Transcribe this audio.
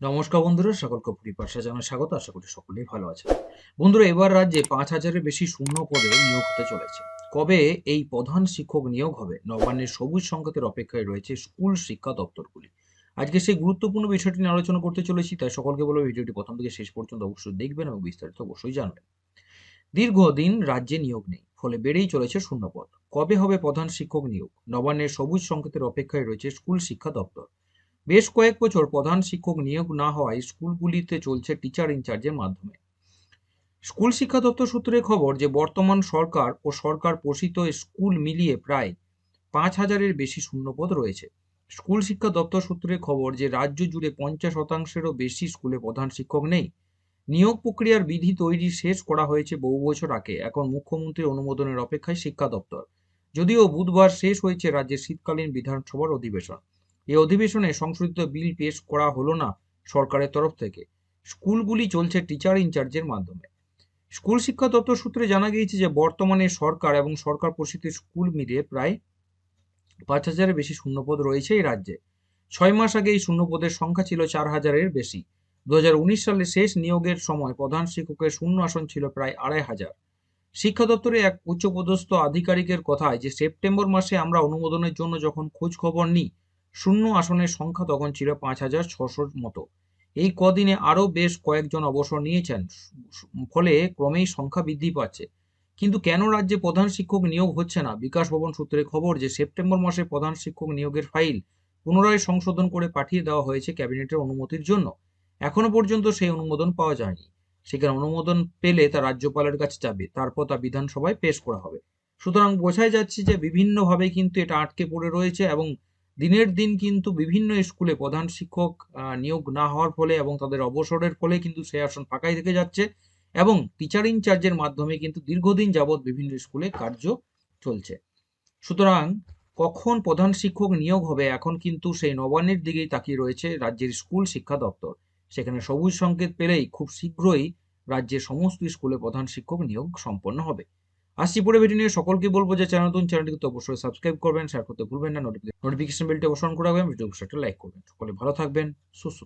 নমস্কার বন্ধুরা, সকলকে পরিপাশা জানা স্বাগত, আশা করি সকলেই ভালো আছে বন্ধুরা, এবার রাজ্যে পাঁচ হাজারের বেশি শূন্য পদে নিয়োগ হতে চলেছে। কবে এই প্রধান শিক্ষক নিয়োগ হবে? নবান্নের সবুজ সংকেতের অপেক্ষায় রয়েছে স্কুল শিক্ষা দপ্তরগুলি। আজকে সেই গুরুত্বপূর্ণ বিষয়টি নিয়ে আলোচনা করতে চলেছি, তাই সকলকে বলব ভিডিওটি প্রথম থেকে শেষ পর্যন্ত অবশ্যই দেখবেন এবং বিস্তারিত অবশ্যই জানবেন। দীর্ঘদিন রাজ্যে নিয়োগ নেই, ফলে বেড়েই চলেছে শূন্যপদ কবে হবে প্রধান শিক্ষক নিয়োগ? নবান্নের সবুজ সংকেতের অপেক্ষায় রয়েছে স্কুল শিক্ষা দপ্তর। বেশ কয়েক বছর প্রধান শিক্ষক নিয়োগ না হওয়ায় স্কুলগুলিতে চলছে টিচার ইনচার্জের মাধ্যমে। স্কুল শিক্ষা দপ্তর সূত্রে খবর যে, বর্তমান সরকার ও সরকার পোষিত স্কুল মিলিয়ে প্রায় পাঁচ হাজারের বেশি শূন্যপদ রয়েছে। স্কুল শিক্ষা দপ্তর সূত্রে খবর যে, রাজ্য জুড়ে পঞ্চাশ শতাংশেরও বেশি স্কুলে প্রধান শিক্ষক নেই। নিয়োগ প্রক্রিয়ার বিধি তৈরি শেষ করা হয়েছে বহু বছর আগে, এখন মুখ্যমন্ত্রীর অনুমোদনের অপেক্ষায় শিক্ষা দপ্তর। যদিও বুধবার শেষ হয়েছে রাজ্যের শীতকালীন বিধানসভার অধিবেশন। এই অধিবেশনে সংশোধিত বিল পেশ করা হলো না সরকারের তরফ থেকে। স্কুলগুলি চলছে টিচার ইনচার্জের মাধ্যমে। স্কুল শিক্ষা দপ্তর সূত্রে জানা গিয়েছে যে, বর্তমানে সরকার এবং সরকার পোষিত স্কুল মিলিয়ে প্রায় পাঁচ হাজারের বেশি শূন্যপদ রয়েছে এই রাজ্যে। ছয় মাস আগে এই শূন্যপদের সংখ্যা ছিল চার হাজারের বেশি। দুহাজার উনিশ সালে শেষ নিয়োগের সময় প্রধান শিক্ষকের শূন্য আসন ছিল প্রায় আড়াই হাজার। শিক্ষা দপ্তরে এক উচ্চপদস্থ আধিকারিকের কথায় যে, সেপ্টেম্বর মাসে আমরা অনুমোদনের জন্য যখন খোঁজ খবর নিই শূন্য আসনের সংখ্যা তখন ছিল পাঁচ হাজার ছশোর মতো। এই কদিনে আরও বেশ কয়েকজন অবসর নিয়েছেন, ফলে ক্রমেই সংখ্যা বৃদ্ধি পাচ্ছে। কিন্তু কেন রাজ্যে প্রধান শিক্ষক নিয়োগ হচ্ছে না? বিকাশ ভবন সূত্রে খবর যে, সেপ্টেম্বর মাসে প্রধান শিক্ষক নিয়োগের ফাইল পুনরায় সংশোধন করে পাঠিয়ে দেওয়া হয়েছে ক্যাবিনেটের অনুমতির জন্য। এখনও পর্যন্ত সেই অনুমোদন পাওয়া যায়নি। সেখানে অনুমোদন পেলে তা রাজ্যপালের কাছে যাবে, তারপর তা বিধানসভায় পেশ করা হবে। সুতরাং বোঝাই যাচ্ছে যে, বিভিন্নভাবে কিন্তু এটা আটকে পড়ে রয়েছে এবং দিনের দিন কিন্তু বিভিন্ন স্কুলে প্রধান শিক্ষক নিয়োগ না হওয়ার ফলে এবং তাদের অবসরের ফলে কিন্তু সেই আসন ফাঁকাই থেকে যাচ্ছে এবং টিচার ইনচার্জের মাধ্যমে কিন্তু দীর্ঘদিন যাবৎ বিভিন্ন স্কুলে কার্য চলছে। সুতরাং কখন প্রধান শিক্ষক নিয়োগ হবে এখন কিন্তু সেই নবান্নের দিকেই তাকিয়ে রয়েছে রাজ্যের স্কুল শিক্ষা দপ্তর। সেখানে সবুজ সংকেত পেলেই খুব শীঘ্রই রাজ্যের সমস্ত স্কুলে প্রধান শিক্ষক নিয়োগ সম্পন্ন হবে। আসছি পরে ভিডিও নিয়ে। সকলকে বলব যে চ্যানেল নতুন চ্যানেলটিকে তো অবশ্যই সাবস্ক্রাইব করবেন শেয়ার করতে ভুলবেন না নোটিফিকেশন বেলটি অবসরণ করে রাখবেন ভিডিও অবশ্যই একটা লাইক করবেন। সকলে ভালো থাকবেন, সুস্থ